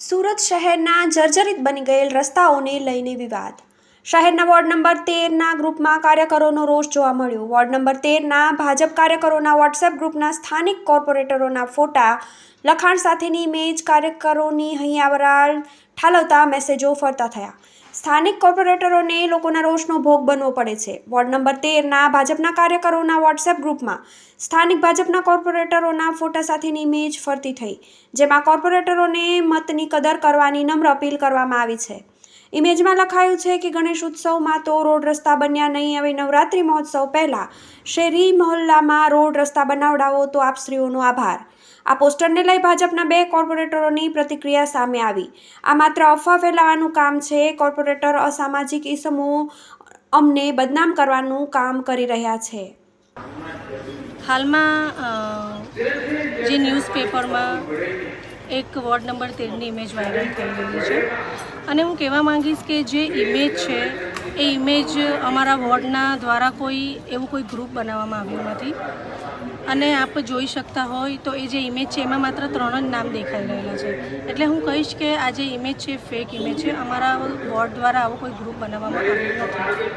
સુરત શહેરના જર્જરિત બની ગયેલ રસ્તાઓને લઈને વિવાદ. શહેરના વોર્ડ નંબર તેરના ગ્રુપમાં કાર્યકરોનો રોષ જોવા મળ્યો. વોર્ડ નંબર તેરના ભાજપ કાર્યકરોના વોટ્સએપ ગ્રુપના સ્થાનિક કોર્પોરેટરોના ફોટા, લખાણ સાથેની ઇમેજ કાર્યકરોની હૈયાવરાળ ઠાલવતા મેસેજો ફરતા થયા. સ્થાનિક કોર્પોરેટરોને લોકોના રોષનો ભોગ બનવો પડે છે. વોર્ડ નંબર તેરના ભાજપના કાર્યકરોના વોટ્સએપ ગ્રુપમાં સ્થાનિક ભાજપના કોર્પોરેટરોના ફોટા સાથેની ઇમેજ ફરતી થઈ, જેમાં કોર્પોરેટરોને મતની કદર કરવાની નમ્ર અપીલ કરવામાં આવી છે. ઇમેજમાં લખાયું છે કે ગણેશ ઉત્સવમાં તો રોડ રસ્તા બન્યા નહીં, હવે નવરાત્રિ મહોત્સવ પહેલાં શેરી મહોલ્લામાં રોડ રસ્તા બનાવડાવો તો આપ શ્રીઓનો આભાર. આ પોસ્ટરને લઈ ભાજપના બે કોર્પોરેટરોની પ્રતિક્રિયા સામે આવી. આ માત્ર અફવા ફેલાવવાનું કામ છે. કોર્પોરેટર અસામાજિક ઇસમો અમને બદનામ કરવાનું કામ કરી રહ્યા છે. હાલમાં જે ન્યૂઝપેપરમાં એક વોર્ડ નંબર તેરની ઇમેજ વાયરલ થઈ રહી છે. અને હું કહેવા માંગીશ કે જે ઇમેજ છે, એ ઇમેજ અમારા વોર્ડના દ્વારા કોઈ, એવું કોઈ ગ્રુપ બનાવવામાં આવ્યું નથી. અને આપ જોઈ શકતા હોય તો એ જે ઇમેજ છે એમાં માત્ર ત્રણ જ નામ દેખાઈ રહેલા છે. એટલે હું કહીશ કે આ જે ઇમેજ છે ફેક ઇમેજ છે, અમારા બોર્ડ દ્વારા આવો કોઈ ગ્રુપ બનાવવામાં આવ્યું નથી.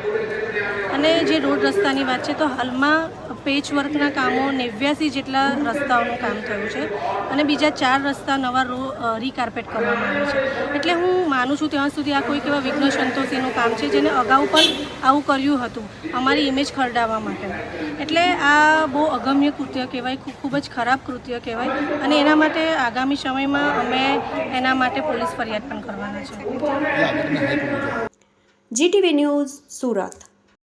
અને જે રોડ રસ્તાની વાત છે, તો હાલમાં પેચ વર્કના કામો નેવ્યાસી જેટલા રસ્તાઓનું કામ થયું છે અને બીજા ચાર રસ્તા નવા રો રીકાર્પેટ કરવામાં આવ્યા છે. એટલે હું માનું છું ત્યાં સુધી આ કોઈક એવા વિઘ્ન સંતોષીનું કામ છે જેને અગાઉ પણ આવું કર્યું હતું અમારી ઇમેજ ખરડાવવા માટે. એટલે આ બહુ અગમ્ય કૃત્ય કહેવાય, ખૂબ જ ખરાબ કૃત્ય કહેવાય અને એના માટે આગામી સમયમાં અમે એના માટે પોલીસ ફરિયાદ પણ કરવાના છે. GTV news Surat.